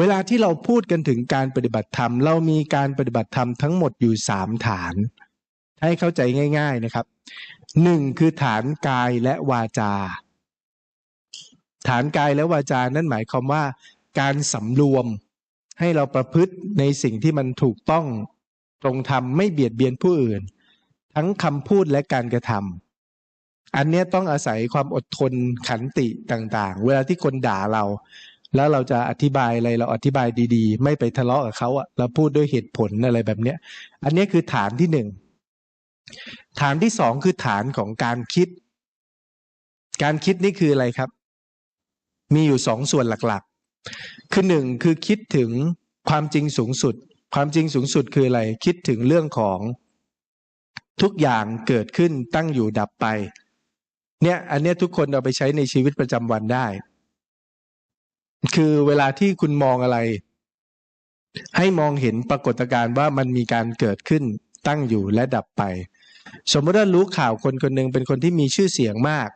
เวลาที่เราพูดกันถึงการปฏิบัติธรรม เรามีการปฏิบัติธรรมทั้งหมดอยู่สามฐาน ให้เข้าใจง่าย ๆนะครับหนึ่งคือฐานกายและวาจา ฐานกายและวาจา นั่นหมายความว่า การสำรวมให้เราประพฤติในสิ่งที่มันถูกต้องตรงธรรมไม่เบียดเบียนผู้อื่น ทั้งคำพูดและการกระทำอันนี้ต้องอาศัยความอดทนขันติต่างๆ เวลาที่คนด่าเรา แล้วเราจะอธิบายอะไรเราอธิบายดีๆ ไม่ไปทะเลาะกับเขาอะเราพูดด้วยเหตุผลอะไรแบบเนี้ย อันนี้คือฐานที่หนึ่งฐานที่สองคือฐานของการคิด การคิดนี่คืออะไรครับ มีอยู่สองส่วนหลักๆ คือหนึ่งคือคิดถึงความจริงสูงสุด ความจริงสูงสุดคืออะไร คิดถึงเรื่องของทุกอย่างเกิดขึ้นตั้งอยู่ดับไป เนี่ย อันเนี้ยทุกคนเอาไปใช้ในชีวิตประจำวันได้ คือเวลาที่คุณมองอะไร ให้มองเห็นปรากฏการณ์ว่ามันมีการเกิดขึ้นตั้งอยู่และดับไป สมมติว่ารู้ข่าวคนคนหนึ่งเป็นคนที่มีชื่อเสียงมาก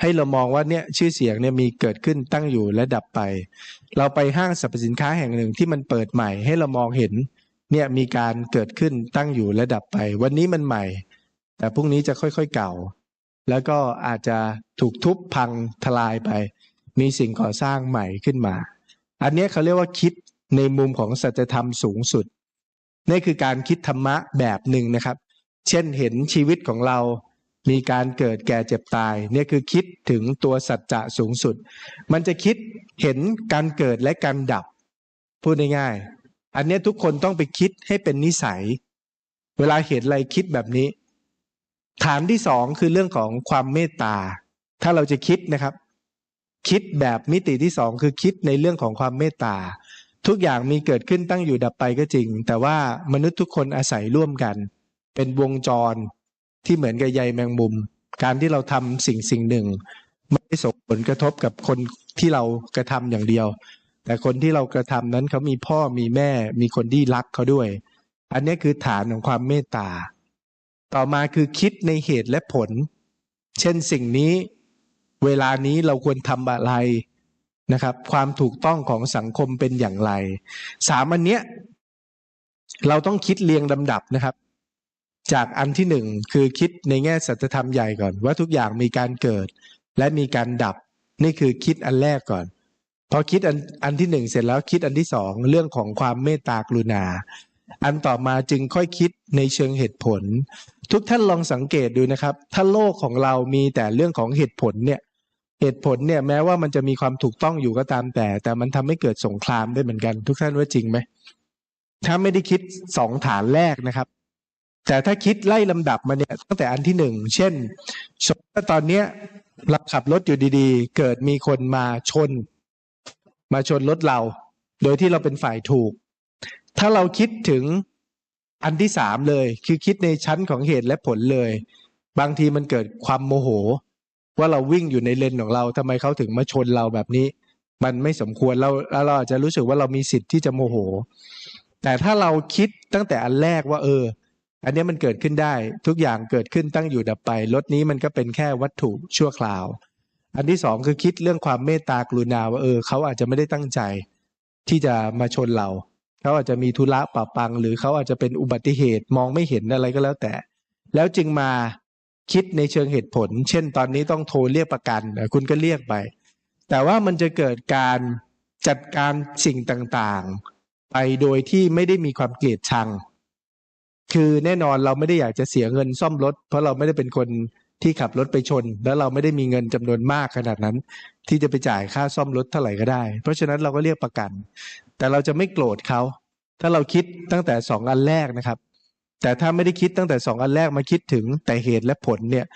ให้เรามองว่าเนี่ยชื่อเสียงเนี่ยมีเกิดขึ้นตั้งอยู่และดับไป เราไปห้างสรรพสินค้าแห่งหนึ่งที่มันเปิดใหม่ ให้เรามองเห็นเนี่ยมีการเกิดขึ้นตั้งอยู่และดับไป วันนี้มันใหม่ แต่พรุ่งนี้จะค่อยๆเก่า แล้วก็อาจจะถูกทุบพังทลายไป มีสิ่งก่อสร้างใหม่ขึ้นมา อันนี้เขาเรียกว่าคิดในมุมของสัจธรรมสูงสุด นี่คือการคิดธรรมะแบบหนึ่งนะครับ เช่นเห็นชีวิตของเรา มีการเกิดแก่เจ็บตายเนี่ยคือคิดถึงตัวสัจจะสูงสุด มันจะคิดเห็นการเกิดและการดับ พูดง่ายๆ อันนี้ทุกคนต้องไปคิดให้เป็นนิสัย เวลาเห็นอะไรคิดแบบนี้ ฐานที่สองคือเรื่องของความเมตตา ถ้าเราจะคิดนะครับ คิดแบบมิติที่สองคือคิดในเรื่องของความเมตตา ทุกอย่างมีเกิดขึ้นตั้งอยู่ดับไปก็จริง แต่ว่ามนุษย์ทุกคนอาศัยร่วมกัน เป็นวงจรที่เหมือนกับใยแมงมุม การที่เราทำสิ่งสิ่งหนึ่ง ไม่ได้ส่งผลกระทบกับคนที่เรากระทำอย่างเดียว แต่คนที่เรากระทำนั้นเขามีพ่อมีแม่ มีคนที่รักเขาด้วย อันนี้คือฐานของความเมตตา ต่อมาคือคิดในเหตุและผล เช่นสิ่งนี้ เวลานี้เราควรทำอะไรนะครับ ความถูกต้องของสังคมเป็นอย่างไร สามอันเนี้ย เราต้องคิดเรียงลำดับนะครับ จากอันที่หนึ่งคือคิดในแง่สัจธรรมใหญ่ก่อน ว่าทุกอย่างมีการเกิด และมีการดับ นี่คือคิดอันแรกก่อนพอคิดอันอันที่หนึ่งเสร็จแล้วคิดอันที่สองเรื่องของความเมตตากรุณา อันต่อมาจึงค่อยคิดในเชิงเหตุผล ทุกท่านลองสังเกตดูนะครับ ถ้าโลกของเรามีแต่เรื่องของเหตุผลเนี่ย เหตุผลเนี่ยแม้ว่ามันจะมีความถูกต้องอยู่ก็ตามแต่ แต่มันทำให้เกิดสงครามได้เหมือนกัน ทุกท่านว่าจริงไหมถ้าไม่ได้คิดสองฐานแรกนะครับ แต่ถ้าคิดไล่ลำดับมาเนี่ยตั้งแต่อันที่หนึ่งเช่นสมมติตอนเนี้ยเราขับรถอยู่ดีๆ เกิดมีคนมาชน มาชนรถเรา โดยที่เราเป็นฝ่ายถูก ถ้าเราคิดถึงอันที่สามเลย คือคิดในชั้นของเหตุและผลเลย บางทีมันเกิดความโมโห ว่าเราวิ่งอยู่ในเลนของเราทำไมเขาถึงมาชนเราแบบนี้ มันไม่สมควรเราเราอาจจะรู้สึกว่าเรามีสิทธิ์ที่จะโมโห แต่ถ้าเราคิดตั้งแต่อันแรกว่า เออ อันนี้มันเกิดขึ้นได้ ทุกอย่างเกิดขึ้นตั้งอยู่ดับไปรถนี้มันก็เป็นแค่วัตถุชั่วคราว อันที่สองคือคิดเรื่องความเมตตากรุณาว่าเออเขาอาจจะไม่ได้ตั้งใจ ที่จะมาชนเราเขาอาจจะมีธุระปะปัง หรือเขาอาจจะเป็นอุบัติเหตุมองไม่เห็นอะไรก็แล้วแต่ แล้วจึงมา คิดในเชิงเหตุผล เช่น ตอนนี้ต้องโทรเรียกประกันคุณก็เรียกไป แต่ว่ามันจะเกิดการจัดการสิ่งต่างๆ ไปโดยที่ไม่ได้มีความเกลียดชัง คือแน่นอนเราไม่ได้อยากจะเสียเงินซ่อมรถ เพราะเราไม่ได้เป็นคนที่ขับรถไปชน แล้วเราไม่ได้มีเงินจำนวนมากขนาดนั้น ที่จะไปจ่ายค่าซ่อมรถเท่าไหร่ก็ได้ เพราะฉะนั้นเราก็เรียกประกัน แต่เราจะไม่โกรธเขา ถ้าเราคิดตั้งแต่สองอันแรกนะครับ แต่ถ้าไม่ได้คิดตั้งแต่สองอันแรกมาคิดถึงแต่เหตุและผลเนี่ย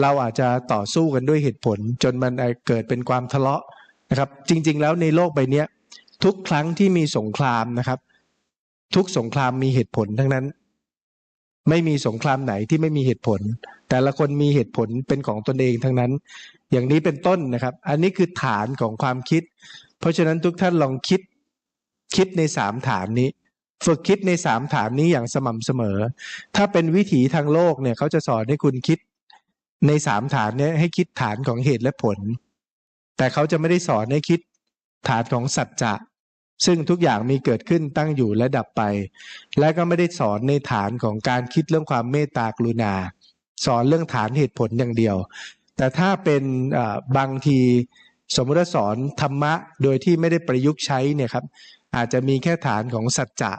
เราอาจจะต่อสู้กันด้วยเหตุผล จนมันเกิดเป็นความทะเลาะนะครับ จริง ๆ แล้วในโลกใบนี้ทุกครั้งที่มีสงครามนะครับ ทุกสงครามมีเหตุผลทั้งนั้น ไม่มีสงครามไหนที่ไม่มีเหตุผล แต่ละคนมีเหตุผลเป็นของตนเองทั้งนั้น อย่างนี้เป็นต้นนะครับ อันนี้คือฐานของความคิด เพราะฉะนั้นทุกท่านลองคิดคิดในสามฐานนี้ ฝึกคิดในสามฐานนี้อย่างสม่ำเสมอ ถ้าเป็นวิถีทางโลกเนี่ยเขาจะสอนให้คุณคิดในสามฐานเนี่ยให้คิดฐานของเหตุและผล แต่เขาจะไม่ได้สอนให้คิดฐานของสัจจะ ซึ่งทุกอย่างมีเกิดขึ้นตั้งอยู่และดับไป และก็ไม่ได้สอนในฐานของการคิดเรื่องความเมตตากรุณา สอนเรื่องฐานเหตุผลอย่างเดียว แต่ถ้าเป็นบางทีสมมติว่าสอนธรรมะโดยที่ไม่ได้ประยุกต์ใช้เนี่ยครับอาจจะมีแค่ฐานของสัจจะ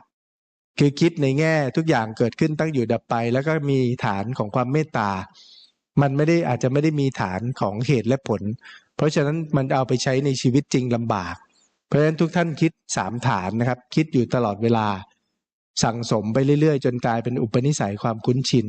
คือคิดในแง่ทุกอย่างเกิดขึ้นตั้งอยู่ดับไป แล้วก็มีฐานของความเมตตา มันไม่ได้อาจจะไม่ได้มีฐานของเหตุและผล เพราะฉะนั้นมันเอาไปใช้ในชีวิตจริงลำบาก เพราะฉะนั้นทุกท่านคิดสามฐานนะครับ คิดอยู่ตลอดเวลา สั่งสมไปเรื่อยๆ จนกลายเป็นอุปนิสัยความคุ้นชิน